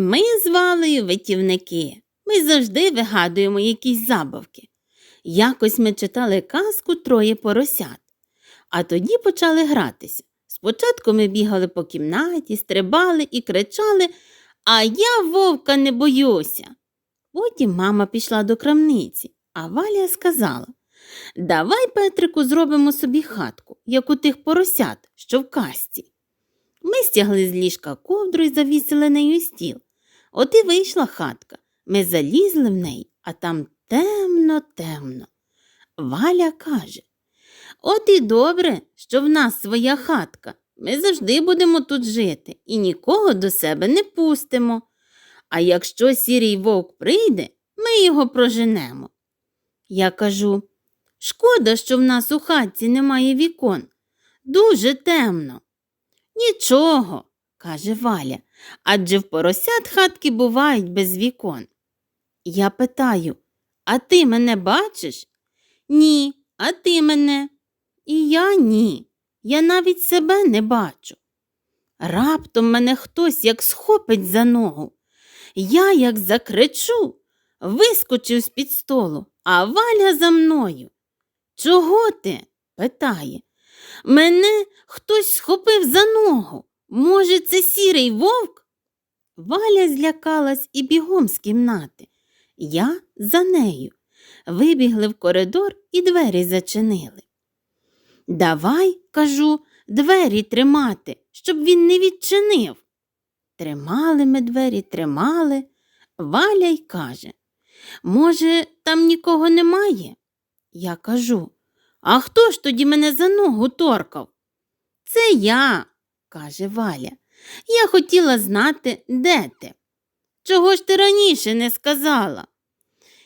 Ми з Валею витівники. Ми завжди вигадуємо якісь забавки. Якось ми читали казку троє поросят, а тоді почали гратися. Спочатку ми бігали по кімнаті, стрибали і кричали, а я вовка не боюся. Потім мама пішла до крамниці, а Валя сказала Давай, Петрику, зробимо собі хатку, як у тих поросят, що в казці. Ми стягли з ліжка ковдру і завісили нею стіл. От і вийшла хатка. Ми залізли в неї, а там темно, темно. Валя каже От і добре, що в нас своя хатка. Ми завжди будемо тут жити і нікого до себе не пустимо. А якщо сірий вовк прийде, ми його проженемо. Я кажу шкода, що в нас у хатці немає вікон. Дуже темно. Нічого, каже Валя, адже в поросят хатки бувають без вікон. Я питаю, а ти мене бачиш? Ні, а ти мене? І я ні. Я навіть себе не бачу. Раптом мене хтось як схопить за ногу. Я, як закричу, вискочив з-під столу, а Валя за мною. Чого ти? питає. Мене хтось схопив за ногу. Може, це сірий вовк? Валя злякалась і бігом з кімнати. Я за нею. Вибігли в коридор і двері зачинили. Давай, кажу, двері тримати, щоб він не відчинив. Тримали ми двері, тримали. Валя й каже, може, там нікого немає? Я кажу, а хто ж тоді мене за ногу торкав? Це я, каже Валя. Я хотіла знати, де ти. Чого ж ти раніше не сказала?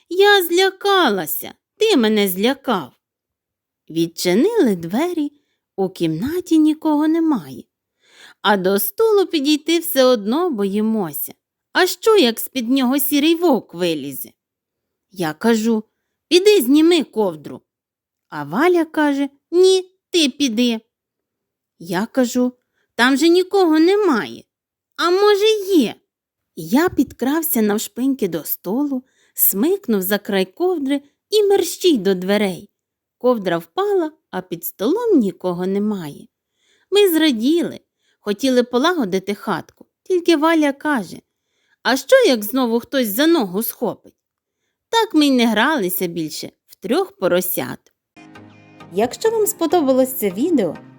Я злякалася, ти мене злякав. Відчинили двері, у кімнаті нікого немає. А до столу підійти все одно боїмося. А що, як з-під нього сірий вовк вилізе? Я кажу піди зніми ковдру. А Валя каже Ні, ти піди. Я кажу там же нікого немає. А може, є. Я підкрався навшпиньки до столу, смикнув за край ковдри і мерщій до дверей. Ковдра впала, а під столом нікого немає. Ми зраділи, хотіли полагодити хатку, тільки Валя каже А що, як знову хтось за ногу схопить? Так ми й не гралися більше в трьох поросят. Якщо вам сподобалось це відео,